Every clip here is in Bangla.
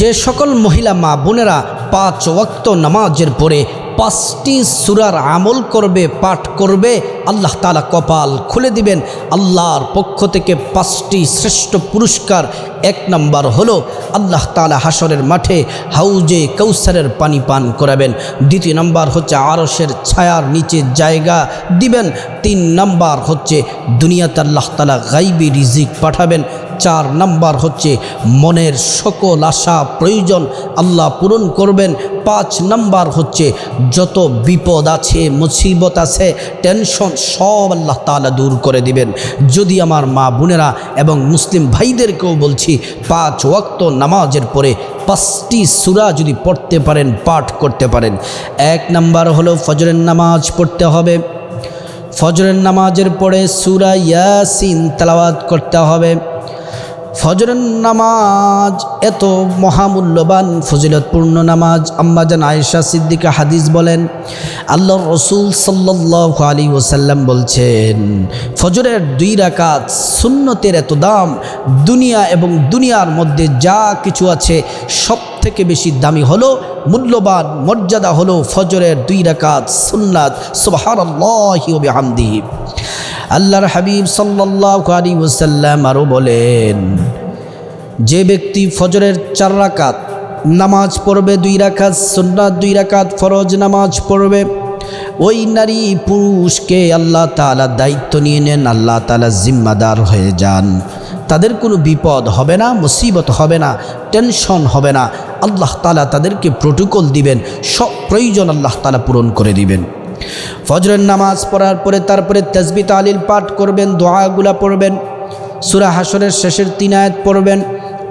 যে সকল মহিলা মা বোনেরা পাঁচ ওয়াক্ত নামাজের পরে পাঁচটি সুরার আমল করবে, পাঠ করবে, আল্লাহ তালা কপাল খুলে দিবেন। আল্লাহর পক্ষ থেকে পাঁচটি শ্রেষ্ঠ পুরস্কার। এক নম্বর হলো আল্লাহ তালা হাসরের মাঠে হাউজে কৌসারের পানি পান করাবেন। দ্বিতীয় নম্বর হচ্ছে আরসের ছায়ার নিচে জায়গা দিবেন। তিন নম্বর হচ্ছে দুনিয়াতে আল্লাহ তালা গাইবি, রিজিক পাঠাবেন। চার নাম্বার হচ্ছে মনের সকল আশা প্রয়োজন আল্লাহ পূরণ করবেন। পাঁচ নাম্বার হচ্ছে যত বিপদ আছে, মুসিবত আছে, টেনশন সব আল্লাহ তালা দূর করে দিবেন। যদি আমার মা বোনেরা এবং মুসলিম ভাইদেরকেও বলছি, পাঁচ ওয়াক্ত নামাজের পরে পাঁচটি সুরা যদি পড়তে পারেন, পাঠ করতে পারেন। এক নাম্বার হলো ফজরের নামাজ পড়তে হবে। ফজরের নামাজের পরে সুরা ইয়াসিন তালাওয়াত করতে হবে। ফজরের নামাজ এত মহামূল্যবান, ফজিলতপূর্ণ নামাজ। আম্মাজান আয়েশা সিদ্দিকা হাদিস বলেন আল্লাহ রসুল সাল্লাহ আলী ওসাল্লাম বলছেন, ফজরের দুই রাকাত সুন্নতের এত দাম, দুনিয়া এবং দুনিয়ার মধ্যে যা কিছু আছে সব থেকে বেশি দামি হলো, মূল্যবান মর্যাদা হলো ফজরের দুই রাকাত সুন্নাত। সুবাহার আল্লাহি আল্লাহর হাবিব সাল্লাহ আলী ওসাল্লাম আরও বলেন, যে ব্যক্তি ফজরের চার রাকাত নামাজ পড়বে, দুই রাকাত সুন্নাত, দুই রাকাত ফরজ নামাজ পড়বে, ওই নারী পুরুষকে আল্লাহ তালা দায়িত্ব নিয়ে নেন, আল্লাহ তালা জিম্মাদার হয়ে যান। তাদের কোনো বিপদ হবে না, মুসিবত হবে না, টেনশন হবে না। আল্লাহ তালা তাদেরকে প্রোটোকল দিবেন, সব প্রয়োজন আল্লাহ তালা পূরণ করে দিবেন। ফজরের নামাজ পড়ার পরে তারপরে তসবি তালিল পাঠ করবেন, দোয়াগুলা পড়বেন, সুরা হাসরের শেষের তিন আয়াত পড়বেন,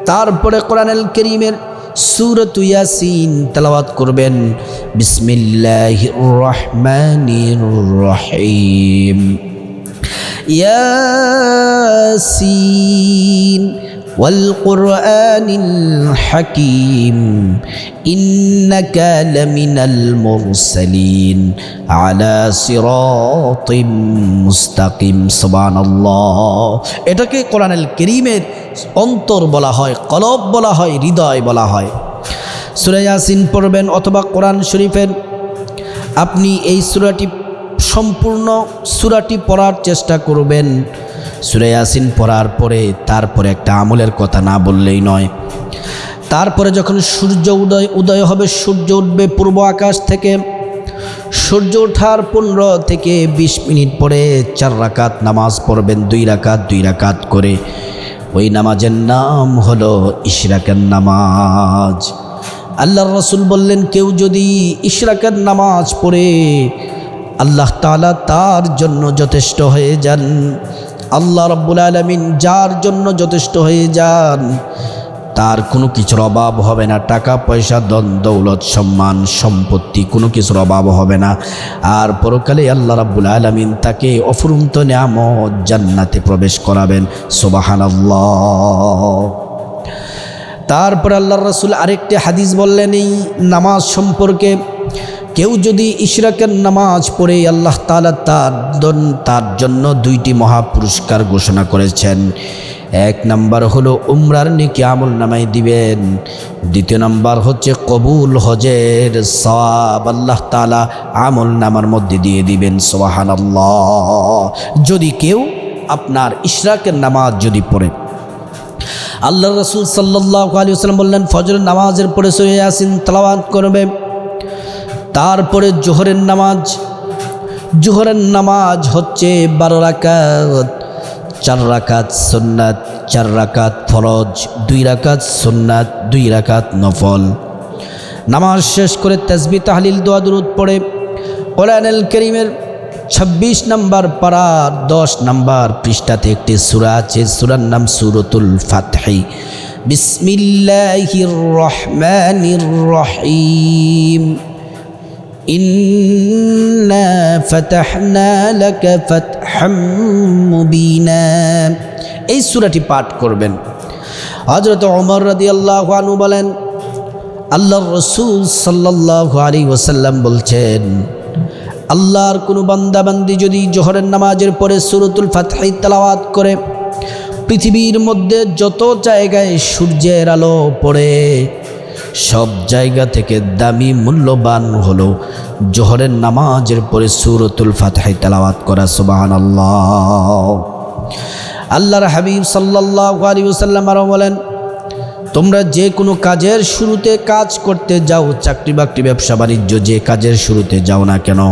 তারপরে কোরআনুল করিমের সুরত ইয়াসিন করবেন। বিসমিল্লাহির রহমানির রহিম। ইয়াসিন والقرآن الحكيم إنك لمن المرسلين على صراط মুস্তাকিম সুবান এটাকে কোরআনুল করিমের অন্তর বলা হয় কলব বলা হয় হৃদয় বলা হয় সুরা ইয়াসিন পড়বেন অথবা কোরআন শরীফের আপনি এই সুরাটি সম্পূর্ণ সুরাটি পড়ার চেষ্টা করবেন সুরে ইয়াসিন পড়ার পরে তারপরে একটা আমলের কথা না বললেই নয়। তারপরে যখন সূর্য উদয় উদয় হবে, সূর্য উঠবে পূর্ব আকাশ থেকে। সূর্য ওঠার পনেরো থেকে ২০ মিনিট পরে চার রাকাত নামাজ পড়বেন, দুই রাকাত দুই রাকাত করে। ওই নামাজের নাম হলো ইশরাকের নামাজ। আল্লাহর রসুল বললেন, কেউ যদি ইশরাকের নামাজ পড়ে, আল্লাহ তালা তার জন্য যথেষ্ট হয়ে যান। আল্লাহ রব্বুল আলমিন যার জন্য যথেষ্ট হয়ে যান, তার কোনো কিছুর অভাব হবে না। টাকা, পয়সা দন দৌলত, সম্মান, সম্পত্তি কোনো কিছুর অভাব হবে না। আর পরকালে আল্লাহ রাব্বুল আলমিন তাকে অফুরন্ত নিয়ামত জান্নাতে প্রবেশ করাবেন। সোবাহান তারপর আল্লাহ রসুল আরেকটি হাদিস বললেন, এই নামাজ সম্পর্কে কেউ যদি ইশরাকের নামাজ পড়ে আল্লাহ তালা তার তার জন্য দুইটি মহা পুরস্কার ঘোষণা করেছেন। এক নাম্বার হলো উমরার নিকে আমল নামাই দিবেন। দ্বিতীয় নাম্বার হচ্ছে কবুল হজের সব আল্লাহ তালা আমল নামার মধ্যে দিয়ে দিবেন সোহান যদি কেউ আপনার ইশরাকের নামাজ যদি পড়ে আল্লাহ রসুল সাল্লাহ আলী আসসালাম বললেন, ফজরের নামাজের পরে আসিন তালাবাদ করবে। তারপরে জোহরের নামাজ। জোহরের নামাজ হচ্ছে বারো রাকাত, চার রাকাত সন্ন্যাত চার রাকাত ফরজ, দুই রাকাত সন্ন্যাত দুই রাকাত নফল। নামাজ শেষ করে তসবি তাহলিল দোয়া দুরুদ পড়ে। কোরআনুল করিমের ছাব্বিশ নম্বর পাড়ার দশ নম্বর পৃষ্ঠাতে একটি সুরা আছে, সুরার নাম সুরতুল ফাতহি। বিসমিল্লাহির রহমানির রহিম। إنا فتحنا لك فتحا مبينا এই সুরাটি পাঠ করবেন হজরত ওমর রাদি আল্লাহ আনু বলেন আল্লাহর রসুল সাল্লাহ আলী ওসাল্লাম বলছেন আল্লাহর কোনো বান্দাবান্দি যদি জোহরের নামাজের পরে সুরতুল ফাতহাই তালাওয়াত করে পৃথিবীর মধ্যে যত জায়গায় সূর্যের আলো পড়ে সব জায়গা থেকে দামি মূল্যবান হলো জোহরের নামাজের পরে সুরতুল ফাতহাই তেলাওয়াত করা সুবাহান আল্লাহ আল্লাহর হাবিব সাল্লাহ আলী ওসাল্লাম আরও বলেন, তোমরা যে কোনো কাজের শুরুতে কাজ করতে যাও চাকরি বাকরি ব্যবসা বাণিজ্য যে কাজের শুরুতে যাও না কেন?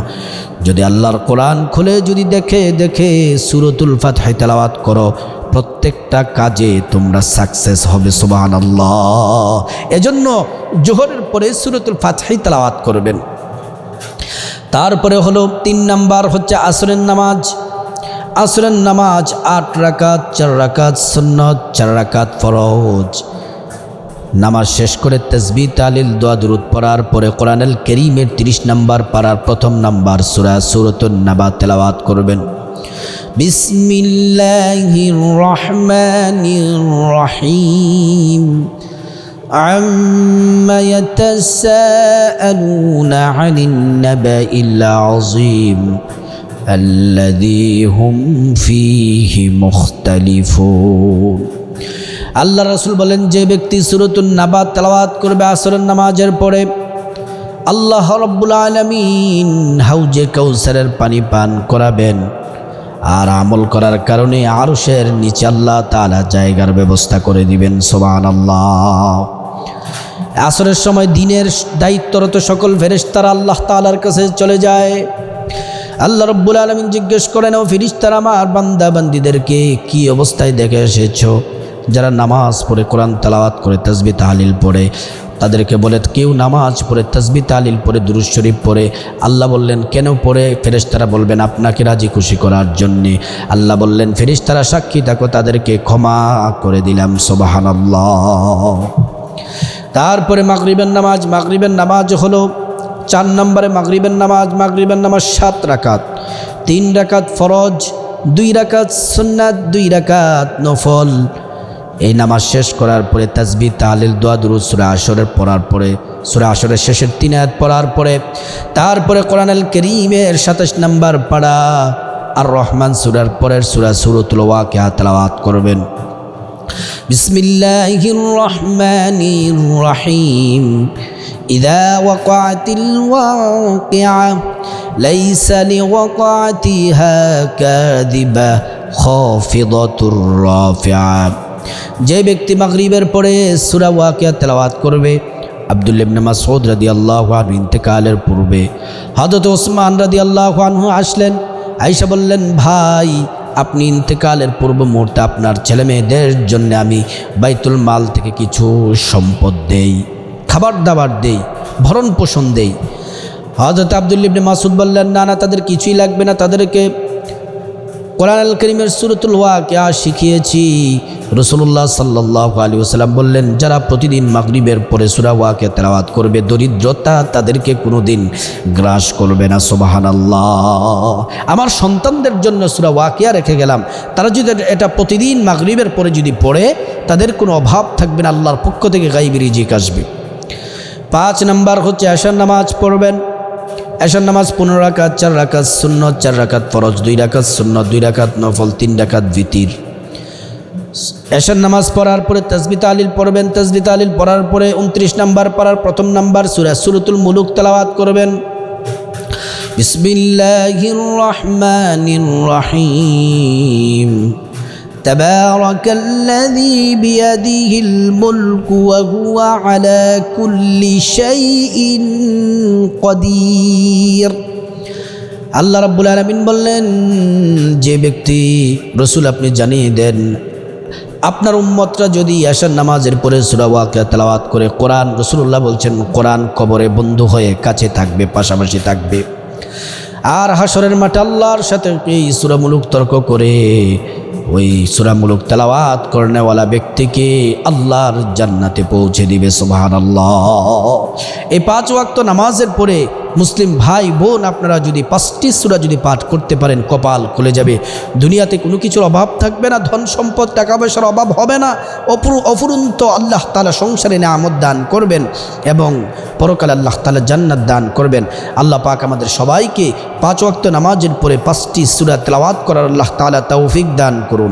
যদি আল্লাহর কোরআন খুলে যদি দেখে দেখে সুরতুল ফাতহাই তেলাওয়াত করো প্রত্যেকটা কাজে তোমরা সাকসেস হবে সুবাহান আল্লাহ এজন্য জোহরের পরে সুরতুল ফাতহাই তেলাওয়াত করবেন। তারপরে হলো তিন নাম্বার হচ্ছে আসরের নামাজ। আসরের নামাজ আট রাকাত, চার রাকাত সুন্নত, চার রাকাত ফরজ। নামাজ শেষ করে তসবি তালিল দোয়া, দুরুদ পড়ার পরে কোরআনুল করিমের তিরিশ নাম্বার পাড়ার প্রথম নাম্বার সুরা সুরতুল নাবা তেলাওয়াত করবেন। বিসমিল্লাহির রহমানির রহিম عما يتساءلون عن النبأ العظيم الذي هم فيه مختلفون আল্লাহ রসুল বলেন যে ব্যক্তি সুরতুল নাবাদ তেলাওয়াত করবে আসরের নামাজের পরে আল্লাহ রব্বুল আলমিন হাউজে কৌসারের পানি পান করাবেন আর আমল করার কারণে আরশের নিচে আল্লাহ তালা জায়গার ব্যবস্থা করে দিবেন সোবান আল্লাহ আসরের সময় দিনের দায়িত্বরত সকল ফেরেশতারা আল্লাহ তালার কাছে চলে যায়। আল্লাহ রব্বুল আলমিন জিজ্ঞেস করেন, ও ফিরিস্তার আমার বান্দা বান্দিদেরকে কি অবস্থায় দেখে এসেছ? যারা নামাজ পড়ে কোরআন তালাওয়াত করে তসবি তাহলিল পড়ে। তাদেরকে বলে, কেউ নামাজ পড়ে, তসবি তালিল পড়ে দুরুজ শরীফ পড়ে, আল্লাহ বললেন, কেন পড়ে? ফেরেশতারা বলবেন, আপনাকে রাজি খুশি করার জন্যে। আল্লাহ বললেন ফেরিস্তারা সাক্ষী থাকো, তাদেরকে ক্ষমা করে দিলাম সোবাহান তারপরে মাগরিবের নামাজ মাগরিবের নামাজ হলো চার নম্বরে মাগরিবের নামাজ মাগরিবের নামাজ সাত রাকাত। তিন রাকাত ফরজ, দুই রাকাত সুন্নাত, দুই রাকাত নফল। এই নামাজ শেষ করার পরে তাজবি তালিল দোয়া দুরুদ সুরা আসরের পড়ার পরে সুরা আসরের শেষের তিন আয়াত পড়ার পরে তারপরে কোরআনুল করিমের সাতাশ নাম্বার পাড়া আর রহমান সুরার পরের সুরা সুরতুল ওয়াকে তেলাওয়াত করবেন বিসমিল্লাহির রহমানির রহিম إذا وقعت الواقعة ليس لوقعتها كاذبة خافضة رافعة যে ব্যক্তি মাগরিবের পরে সুরা ওয়াকিয়া তেলাওয়াত করবে আবদুল্লিবনে মাসউদ রাদি আল্লাহ আনহু ইন্তেকালের পূর্বে হজরত ওসমান রাদি আল্লাহ আনহু আসলেন। আইসা বললেন, ভাই, আপনি ইন্তেকালের পূর্ব মুহূর্তে আপনার ছেলে মেয়েদের জন্য আমি বাইতুল মাল থেকে কিছু সম্পদ দেই, খাবার দাবার দেই ভরণ পোষণ দেই হজরত আবদুল্লিবনে মাসুদ বললেন, না না, তাদের কিছুই লাগবে না। তাদেরকে কোরআন আল করিমের সুরতুল ওয়াকিয়া শিখিয়েছি। রসুল্লাহ সাল্লাহ আলী ওসালাম বললেন, যারা প্রতিদিন মাগরিবের পরে সুরা ওয়াকে তেলাওয়াত করবে, দরিদ্রতা তাদেরকে কোনো দিন গ্রাস করবে না সোবাহান আল্লাহ আমার সন্তানদের জন্য সুরা ওয়াকিয়া রেখে গেলাম। তারা যদি এটা প্রতিদিন মাগরিবের পরে যদি পড়ে, তাদের কোনো অভাব থাকবে না, আল্লাহর পক্ষ থেকে গাইবি রিজিক আসবে। পাঁচ নাম্বার হচ্ছে আশার নামাজ পড়বেন। এশার নামাজ পনেরো রাকাত, চার রাকাত শূন্য চার রাকাত ফরজ, দুই রাকাত শূন্য দুই রাকাত নফল, তিন রাকাত ভিতির। এশার নামাজ পড়ার পরে তসবিতা তালিল পড়বেন তসবি তালিল পড়ার পরে উনত্রিশ নাম্বার পড়ার প্রথম নাম্বার সুরা সুরতুল মুলুক তেলাওয়াত করবেন। বিসমিল্লাহির রহমানির রহিম। تبارك الذي بيده الملك وهو على كل شيء قدير আল্লাহ রাব্বুল আলমিন বললেন যে ব্যক্তি রসুল আপনি জানিয়ে দেন আপনার উম্মতরা যদি আসার নামাজের পরে সুরাওয়াকে তেলাওয়াত করে কোরআন রসুল্লাহ বলছেন কোরআন কবরে বন্ধু হয়ে কাছে থাকবে পাশাপাশি থাকবে আর হাসরের মাঠে আল্লাহর সাথে এই সুরামূলক তর্ক করে, ওই সুরামূলক তেলাওয়াত করনেওয়ালা ব্যক্তিকে আল্লাহর জান্নাতে পৌঁছে দিবে সোহান আল্লাহ এই পাঁচ ওয়াক্ত নামাজের পরে মুসলিম ভাই বোন আপনারা যদি পাঁচটি সুরা যদি পাঠ করতে পারেন, কপাল খুলে যাবে। দুনিয়াতে কোনো কিছুর অভাব থাকবে না, ধন সম্পদ, টাকা পয়সার অভাব হবে না। অপুর, অফুরন্ত আল্লাহ তালা সংসারে নামত দান করবেন এবং পরকাল আল্লাহ তালা জান্নাত দান করবেন। আল্লাহ পাক আমাদের সবাইকে পাঁচ ওয়াক্ত নামাজের পরে পাঁচটি সুরা তেলাওয়াত করার আল্লাহ তালা তৌফিক দান করুন।